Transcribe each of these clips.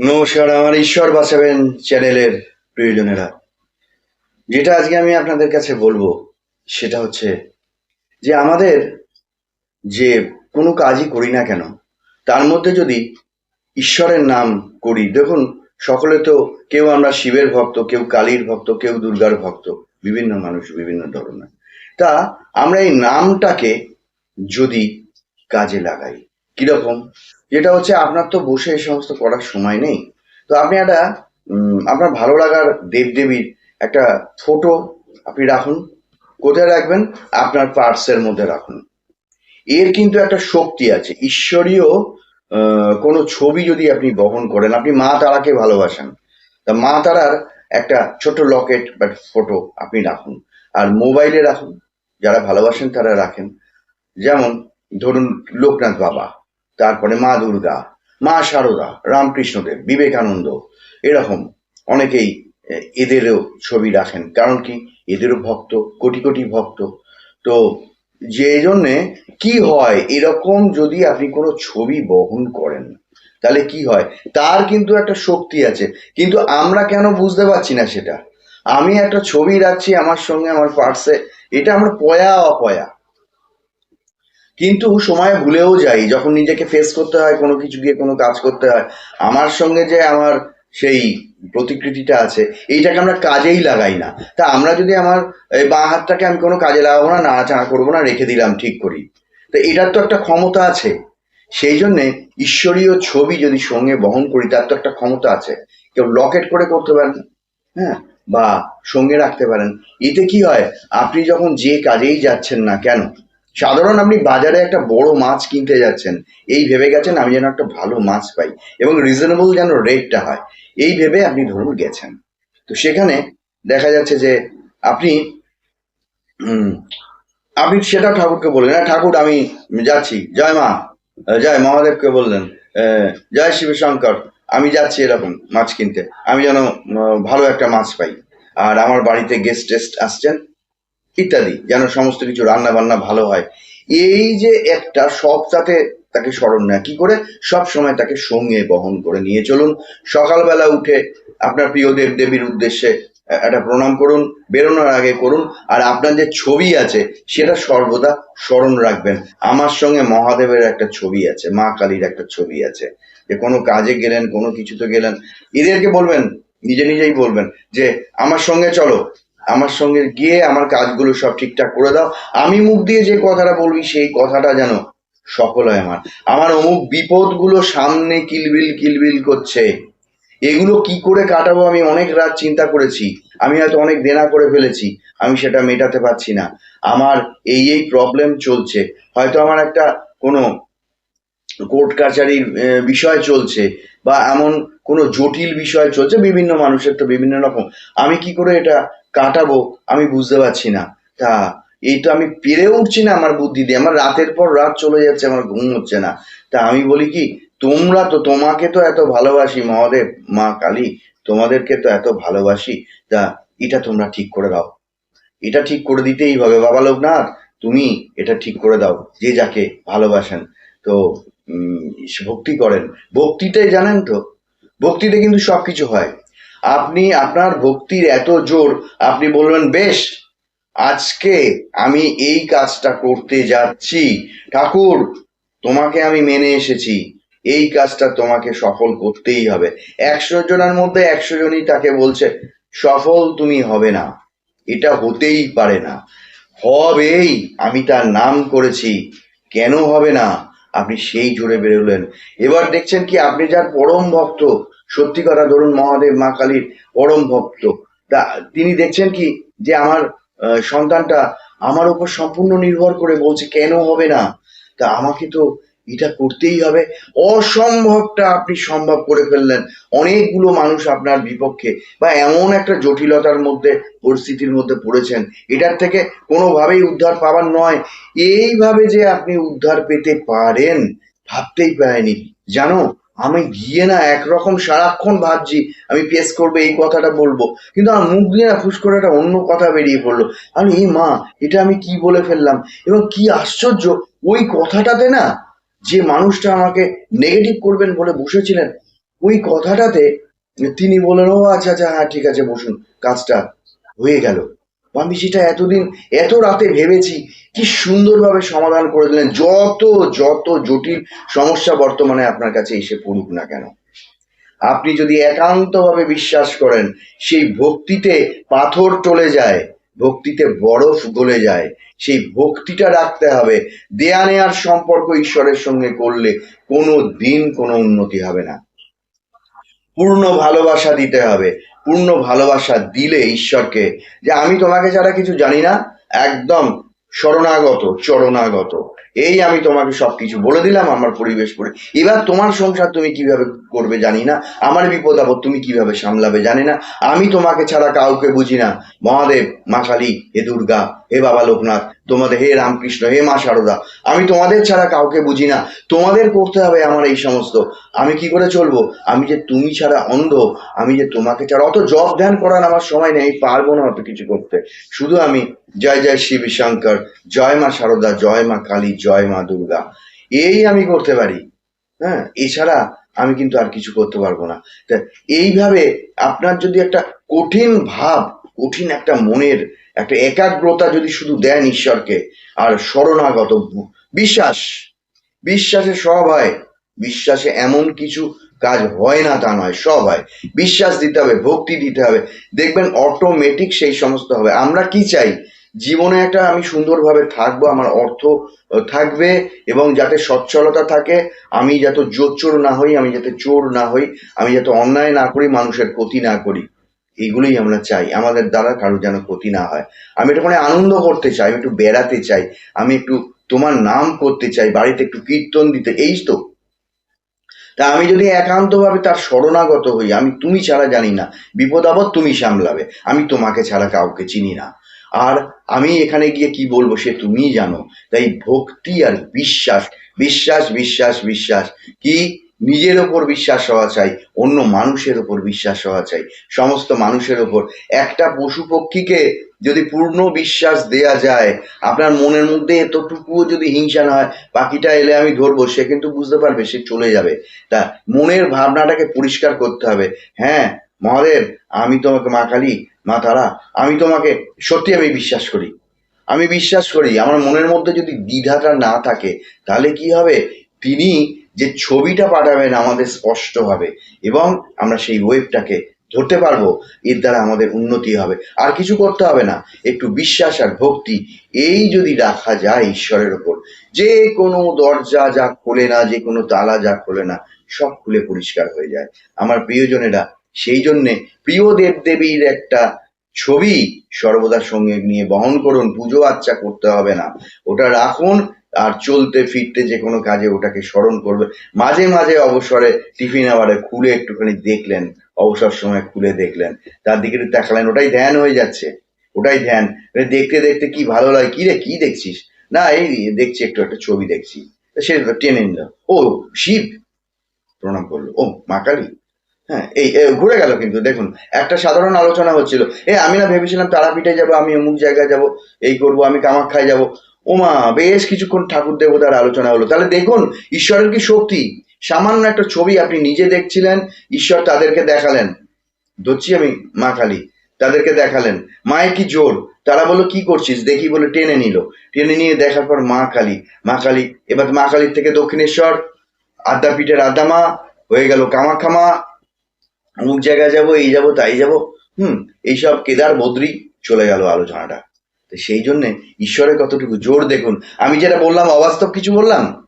নমস্কার, আমার ঈশ্বর বাঁচাবেন চ্যানেলের প্রয়োজনেরা। যেটা আজকে আমি আপনাদের কাছে বলব, সেটা হচ্ছে যে আমাদের যে কোনো কাজই করি না কেন, তার মধ্যে যদি ঈশ্বরের নাম করি, দেখুন, সকলে তো কেউ আমরা শিবের ভক্ত, কেউ কালীর ভক্ত, কেউ দুর্গার ভক্ত, বিভিন্ন মানুষ, বিভিন্ন ধরনের। তা আমরা এই নামটাকে যদি কাজে লাগাই কীরকম? যেটা হচ্ছে আপনার তো বসে এই সমস্ত করার সময় নেই। তো আপনি একটা আপনার ভালো লাগার দেবদেবীর একটা ফটো আপনি রাখুন। কোথায় রাখবেন? আপনার পার্সের মধ্যে রাখুন। এর কিন্তু একটা শক্তি আছে। ঈশ্বরীয় কোনো ছবি যদি আপনি বহন করেন, আপনি মা তারাকে ভালোবাসেন, তা মা তারার একটা ছোট লকেট বা ফটো আপনি রাখুন। আর মোবাইলে রাখুন। যারা ভালোবাসেন তারা রাখেন। যেমন, ধরুন লোকনাথ বাবা। তারপরে মা দুর্গা, মা শারদা রামকৃষ্ণদেব, বিবেকানন্দ, এরকম অনেকেই এদেরও ছবি রাখেন। কারণ কি? এদেরও ভক্ত, কোটি কোটি ভক্ত। তো যে জন্যে কি হয়? এরকম যদি আপনি কোনো ছবি বহন করেন, তাহলে কি হয়? তার কিন্তু একটা শক্তি আছে। কিন্তু আমরা কেন বুঝতে পারছি না সেটা? আমি একটা ছবি রাখছি আমার সঙ্গে, আমার পার্সে, এটা আমার পয়া অপয়া কিন্তু সময় ভুলেও যাই, যখন নিজেকে ফেস করতে হয়, কোনো কিছু দিয়ে কোনো কাজ করতে হয়, আমার সঙ্গে যে আমার সেই প্রতিকৃতিটা আছে, এইটাকে আমরা কাজেই লাগাই না। তা আমরা যদি আমার এই বাঁ হাতটাকে আমি কোনো কাজে লাগাবো না, নাড়াচাড়া করব না, রেখে দিলাম, ঠিক করি। তো এটার তো একটা ক্ষমতা আছে। সেই জন্যে ঈশ্বরীয় ছবি যদি সঙ্গে বহন করি, তার তো একটা ক্ষমতা আছে। কেউ লকেট করে করতে পারেন হ্যাঁ বা সঙ্গে রাখতে পারেন। এতে কি হয়? আপনি যখন যে কাজেই যাচ্ছেন না কেন সাধারণ আপনি বাজারে একটা বড় মাছ কিনতে যাচ্ছেন, এই ভেবে গেছেন আমি যেন একটা ভালো মাছ পাই এবং রিজনেবল যেন রেটটা হয়, এই ভেবে আপনি ধরুন গেছেন। তো সেখানে দেখা যাচ্ছে যে আপনি আপনি সেটা ঠাকুরকে বললেন হ্যাঁ ঠাকুর, আমি যাচ্ছি। জয় মা জয় মহাদেবকে বললেন জয় শিব শঙ্কর আমি যাচ্ছি এরকম মাছ কিনতে। আমি যেন ভালো একটা মাছ পাই। আর আমার বাড়িতে গেস্ট টেস্ট আসছেন। ইত্যাদি, যেন সমস্ত কিছু রান্না বান্না ভালো হয়। এই যে একটা সব তাতে তাকে স্মরণ নেয়। কি করে? সব সময় তাকে সঙ্গে বহন করে নিয়ে চলুন। সকালবেলা উঠে আপনার প্রিয় দেব দেবীর উদ্দেশ্যে একটা প্রণাম করুন, বেরোনোর আগে করুন, আর আপনার যে ছবি আছে, সেটা সর্বদা স্মরণ রাখবেন। আমার সঙ্গে মহাদেবের একটা ছবি আছে, মা কালীর একটা ছবি আছে। যে কোনো কাজে গেলেন, কোনো কিছুতে গেলেন, এদেরকে বলবেন, নিজে নিজেই বলবেন যে, আমার সঙ্গে চলো আমার সঙ্গে গিয়ে আমার কাজগুলো সব ঠিকঠাক করে দাও। আমি মুখ দিয়ে যে কথাটা বলবি, সেই কথাটা যেন সফল হয় আমার। আমার অমুক বিপদগুলো সামনে কিলবিল কিলবিল করছে। এগুলো কি করে কাটাবো আমি অনেক রাত চিন্তা করেছি। আমি হয়তো অনেক দেনা করে ফেলেছি। আমি সেটা মেটাতে পারছি না। আমার এই এই প্রবলেম চলছে। হয়তো আমার একটা কোনো কোর্ট কাচারির বিষয় চলছে বা এমন কোনো জটিল বিষয় চলছে। বিভিন্ন মানুষের তো বিভিন্ন রকম। আমি কি করে এটা কাটাবো, আমি বুঝতে পারছি না। তা, এই তো আমি পেরে উঠছি না আমার বুদ্ধি দিয়ে। আমার রাতের পর রাত চলে যাচ্ছে, আমার ঘুম হচ্ছে না। তা আমি বলি কি, তোমরা তো, তোমাকে তো এত ভালোবাসি মহাদেব, মা কালী, তোমাদেরকে তো এত ভালোবাসি। তা, এটা তোমরা ঠিক করে দাও। এটা ঠিক করে দিতেই হবে, বাবা লোকনাথ। তুমি এটা ঠিক করে দাও, যে যাকে ভালোবাসেন। তো ভক্তি করেন। ভক্তিটাই জানেন তো? ভক্তিতে কিন্তু সব কিছু হয়। আপনি আপনার ভক্তির এত জোর, আপনি বলবেন, বেশ, আজকে আমি এই কাজটা করতে যাচ্ছি। ঠাকুর, তোমাকে আমি মেনে এসেছি। এই কাজটা তোমাকে সফল করতেই হবে। একশো জনের মধ্যে একশো জনই তাকে বলছে, সফল তুমি হবে না। এটা হতেই পারে না। হবেই, আমি তার নাম করেছি। কেন হবে না? আপনি সেই জোরে বেরোলেন। এবার দেখছেন কি, আপনি যার পরম ভক্ত সত্যি কথা ধরুন মহাদেব, মা কালীর পরম ভক্ত। তা তিনি দেখছেন কি যে আমার সন্তানটা আমার উপর সম্পূর্ণ নির্ভর করে বলছে, কেন হবে না? তা আমাকে তো এটা করতেই হবে। অসম্ভবটা আপনি সম্ভব করে ফেললেন। অনেকগুলো মানুষ আপনার বিপক্ষে বা এমন একটা জটিলতার মধ্যে, পরিস্থিতির মধ্যে পড়েছেন। এটার থেকে কোনোভাবেই উদ্ধার পাবার নয়। এইভাবে যে আপনি উদ্ধার পেতে পারেন, ভাবতেই পারেনি জানো আমি গিয়ে না একরকম সারাক্ষণ ভাবছি, আমি পেস করব, এই কথাটা বলব। কিন্তু আমার মুখ দিয়ে না ফুস করে একটা অন্য কথা বেরিয়ে পড়ল। আমি, এই মা, এটা আমি কি বলে ফেললাম? এবং কি আশ্চর্য, ওই কথাটাতে না যে মানুষটা আমাকে নেগেটিভ করবেন বলে বসেছিলেন, ওই কথাটাতে তিনি বললেন, ও আচ্ছা আচ্ছা হ্যাঁ ঠিক আছে, বসুন, কাজটা হয়ে গেল। আমি সেটা এতদিন, এত রাতে ভেবেছি কি সুন্দরভাবে সমাধান করে দিলেন। যত যত জটিল সমস্যা বর্তমানে আপনার কাছে এসে পড়ুক না কেন। আপনি যদি একান্তভাবে বিশ্বাস করেন, সেই ভক্তিতে পাথর টলে যায়, ভক্তিতে বরফ গলে যায়, সেই ভক্তিটা রাখতে হবে। দেয়া নেয়ার সম্পর্ক ঈশ্বরের সঙ্গে করলে কোনো দিন কোনো উন্নতি হবে না। পূর্ণ ভালোবাসা দিতে হবে। পূর্ণ ভালোবাসা দিলে ঈশ্বরকে। যে আমি তোমাকে ছাড়া কিছু জানি না, একদম শরণাগত, চরণাগত। এই আমি তোমাকে সবকিছু বলে দিলাম আমার পরিবেশ পড়ে এবার তোমার সংসার তুমি কীভাবে করবে জানি না, আমার বিপদ আপদ তুমি কীভাবে সামলাবে জানি না, আমি তোমাকে ছাড়া কাউকে বুঝি না। মহাদেব, মা কালী হে দুর্গা, হে বাবা লোকনাথ তোমাদের হে রামকৃষ্ণ, হে মা শারদা আমি তোমাদের ছাড়া কাউকে বুঝি না। তোমাদের করতে হবে আমার এই সমস্ত। আমি কি করে চলবো? আমি যে তুমি ছাড়া অন্ধ, আমি যে তোমাকে ছাড়া অত জব ধ্যান করার আমার সময় নেই পারব না অত কিছু করতে। শুধু আমি, জয় জয় শিব শঙ্কর জয় মা শারদা জয় মা কালী, জয় মা দুর্গা। এই আমি করতে পারি। হ্যাঁ এছাড়া আমি কিন্তু আর কিছু করতে পারব না। এইভাবে আপনার যদি একটা কঠিন ভাব, কঠিন একটা মনের একটা একাগ্রতা যদি শুধু দেন ঈশ্বরকে, আর শরণাগত বিশ্বাস বিশ্বাসে সব হয়। বিশ্বাসে এমন কিছু কাজ হয় না, তা নয়, সব হয়। বিশ্বাস দিতে হবে, ভক্তি দিতে হবে। দেখবেন অটোমেটিক সেই সমস্ত হবে। আমরা কি চাই? জীবনে একটা আমি সুন্দরভাবে থাকব, আমার অর্থ থাকবে, এবং যাতে সচ্ছলতা থাকে, আমি যাতে জোচ্চোর না হই, আমি যাতে চোর না হই, আমি যাতে অন্যায় না করি, মানুষের ক্ষতি না করি। এগুলোই আমরা চাই। আমাদের দ্বারা কারও যেন ক্ষতি না হয়। আমি একটু মানে আনন্দ করতে চাই, আমি একটু বেড়াতে চাই, আমি একটু তোমার নাম করতে চাই, বাড়িতে একটু কীর্তন দিতে, এই তো। তা আমি যদি একান্তভাবে তার শরণাগত হই, আমি তুমি ছাড়া জানি না, বিপদ আপদ তুমি সামলাবে, আমি তোমাকে ছাড়া কাউকে চিনি না। আর আমি এখানে গিয়ে কি বলব সে তুমিই জানো, তাই ভক্তি আর বিশ্বাস বিশ্বাস বিশ্বাস বিশ্বাস, কি নিজের ওপর বিশ্বাস হওয়া চাই, অন্য মানুষের ওপর বিশ্বাস হওয়া চাই। সমস্ত মানুষের ওপর। একটা পশু পক্ষীকে যদি পূর্ণ বিশ্বাস দেয়া যায়, আপনার মনের মধ্যে এতটুকুও যদি হিংসা না হয়, পাখিটা এলে আমি ধরবো, সে কিন্তু বুঝতে পারবে, সে চলে যাবে। তা মনের ভাবনাটাকে পরিষ্কার করতে হবে। হ্যাঁ মহাদেব, আমি তোমাকে, মা কালী, মা তারা, আমি তোমাকে, সত্যি আমি বিশ্বাস করি। আমি বিশ্বাস করি, আমার মনের মধ্যে যদি দ্বিধাটা না থাকে, তাহলে কি হবে? তিনি যে ছবিটা পাঠাবেন আমাদের স্পষ্ট হবে এবং আমরা সেই ওয়েবটাকে ধরতে পারব, এর দ্বারা আমাদের উন্নতি হবে। আর কিছু করতে হবে না, একটু বিশ্বাস আর ভক্তি, এই যদি রাখা যায় ঈশ্বরের ওপর, যে কোনো দরজা যা খোলে না, যে কোনো তালা যা খোলে না, সব খুলে পরিষ্কার হয়ে যায়। আমার প্রিয়জনেরা, সেই জন্যে প্রিয় দেব দেবীর একটা ছবি সর্বদা সঙ্গে নিয়ে বহন করুন, পুজো আচ্চা করতে হবে না। ওটা রাখুন আর চলতে ফিরতে যে কোনো কাজে ওটাকে স্মরণ করবে। মাঝে মাঝে অবসরে টিফিন আবারে খুলে একটুখানি দেখলেন, অবসর সময় খুলে দেখলেন। তার দিকে তাকালেন, ওটাই ধ্যান হয়ে যাচ্ছে, ওটাই ধ্যান। দেখতে দেখতে কি ভালো লাগে, কি রে, কি দেখছিস? না, এই দেখছি একটু, একটা ছবি দেখছি। তা সে টেনে নিল, ও শিব, প্রণাম করল, ও মা কালী। হ্যাঁ এই ঘুরে গেল কিন্তু, দেখুন, একটা সাধারণ আলোচনা হচ্ছিল, এ, আমি না ভেবেছিলাম তারাপীঠে যাব, আমি অমুক জায়গায় যাব, এই করব, আমি কামাখ্যায় যাব। ওমা, বেশ কিছুক্ষণ ঠাকুর দেবতার আলোচনা হলো। তাহলে দেখুন, ঈশ্বরের কি শক্তি? সামান্য একটা ছবি আপনি নিজে দেখছিলেন, ঈশ্বর তাদেরকে দেখালেন। ধরছি আমি মা কালী, তাদেরকে দেখালেন। মায়ের কি জোর? তারা বলল, কি করছিস? দেখি বলে টেনে নিল। টেনে নিয়ে দেখার পর মা কালী মা কালী, এবার মা কালীর থেকে দক্ষিণেশ্বর, আদ্যাপীঠের আদ্যামা হয়ে গেল কামাখ্যামা অমুক জায়গায় যাব, এই যাব, তাই যাব। হুম, এইসব কেদার বদ্রি চলে গেল আলোচনাটা। তো সেই জন্যে ঈশ্বরের কতটুকু জোর দেখুন। আমি যেটা বললাম, অবাস্তব কিছু বললাম?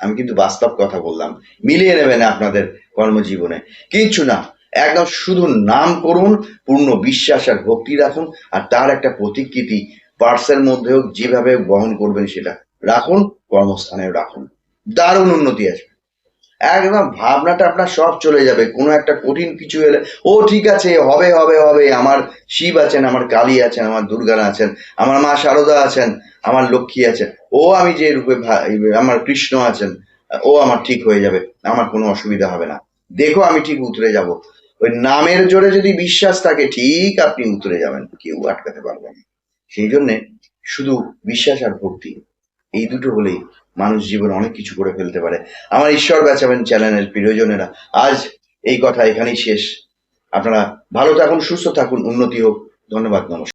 আমি কিন্তু বাস্তব কথা বললাম। মিলিয়ে নেবেন আপনাদের কর্মজীবনে। কিচ্ছু না। একদম শুধু নাম করুন, পূর্ণ বিশ্বাস আর ভক্তি রাখুন, আর তার একটা প্রতিকৃতি, পার্সের মধ্যেও যেভাবে বহন করবেন সেটা রাখুন, কর্মস্থানেও রাখুন। দারুণ উন্নতি আসবে। একদম ভাবনাটা আপনার সব চলে যাবে। কোনো একটা কঠিন কিছু এলে, ও, ঠিক আছে, হবে হবে হবে, আমার শিব আছেন, আমার কালী আছেন, আমার দুর্গা আছেন, আমার মা শারদা আছেন, আমার লক্ষ্মী আছেন, ও আমি যে রূপে আমার কৃষ্ণ আছেন, ও আমার ঠিক হয়ে যাবে, আমার কোনো অসুবিধা হবে না। দেখো আমি ঠিক উতরে যাব। ওই নামের জোরে যদি বিশ্বাস থাকে, ঠিক আপনি উতরে যাবেন, কেউ আটকাতে পারবে না। সেই জন্যে শুধু বিশ্বাস আর ভক্তি। এই দুটো হলেই মানুষ জীবনে অনেক কিছু করে ফেলতে পারে। আমার ঈশ্বর বেচাবেন চ্যানেলের প্রিয়জনেরা। আজ এই কথা এখানেই শেষ। আপনারা ভালো থাকুন, সুস্থ থাকুন, উন্নতি হোক। ধন্যবাদ, নমস্কার।